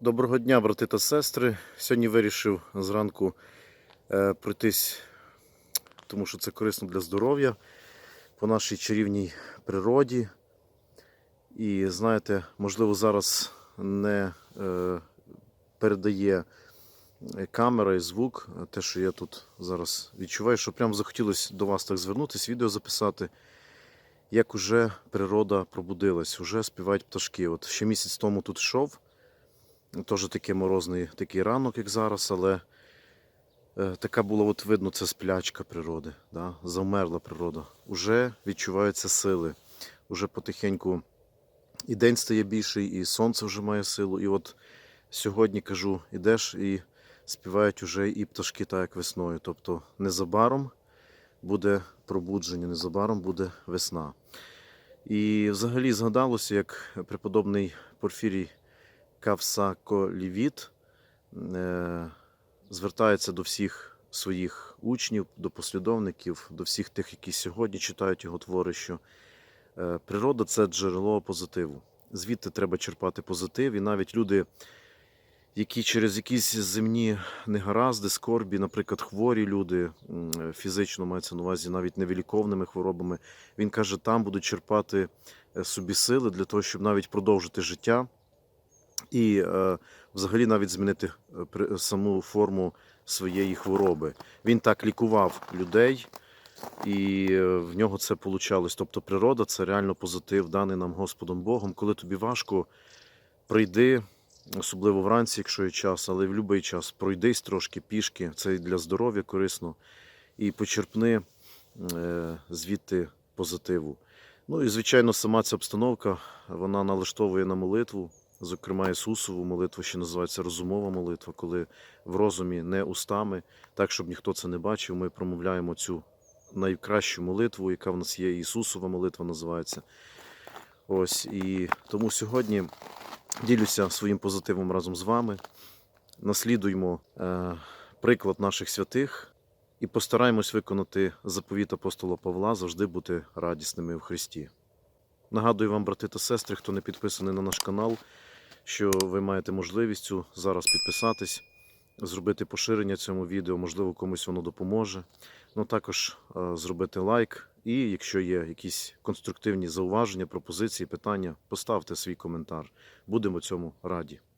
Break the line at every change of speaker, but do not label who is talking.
Доброго дня, брати та сестри. Сьогодні вирішив зранку е, пройтись, тому що це корисно для здоров'я по нашій чарівній природі. І знаєте, можливо, зараз не е, передає камера і звук, те, що я тут зараз відчуваю, що прям захотілося до вас так звернутися, відео записати. Як уже природа пробудилась, уже співають пташки. От ще місяць тому тут йшов. Теж такий морозний такий ранок, як зараз, але е, така була, от видно, це сплячка природи, да? завмерла природа. Уже відчуваються сили. Уже потихеньку і день стає більший, і сонце вже має силу. І от сьогодні кажу, ідеш і співають уже і пташки, так як весною. Тобто незабаром буде пробудження, незабаром буде весна. І взагалі згадалося, як преподобний Порфірій Кавсаколівіт е, звертається до всіх своїх учнів, до послідовників, до всіх тих, які сьогодні читають його твори, що е, природа це джерело позитиву. Звідти треба черпати позитив, і навіть люди, які через якісь земні негаразди, скорбі, наприклад, хворі люди, фізично мається на увазі навіть невиліковними хворобами, він каже, там будуть черпати е, собі сили для того, щоб навіть продовжити життя і е, взагалі навіть змінити е, саму форму своєї хвороби. Він так лікував людей, і е, в нього це получалось. Тобто природа це реально позитив, даний нам Господом Богом. Коли тобі важко, прийди, особливо вранці, якщо є час, але в будь-який час пройдись трошки пішки, це і для здоров'я корисно, і почерпни звідти позитиву. Ну і звичайно, сама ця обстановка вона налаштовує на молитву. Зокрема, Ісусову молитву, що називається розумова молитва, коли в розумі не устами, так щоб ніхто це не бачив, ми промовляємо цю найкращу молитву, яка в нас є. Ісусова молитва називається. Ось і тому сьогодні ділюся своїм позитивом разом з вами. Наслідуймо е, приклад наших святих і постараємось виконати заповіт апостола Павла завжди бути радісними в Христі. Нагадую вам, брати та сестри, хто не підписаний на наш канал, що ви маєте можливість зараз підписатись, зробити поширення цьому відео, можливо, комусь воно допоможе. Ну також е, зробити лайк. І якщо є якісь конструктивні зауваження, пропозиції, питання, поставте свій коментар. Будемо цьому раді.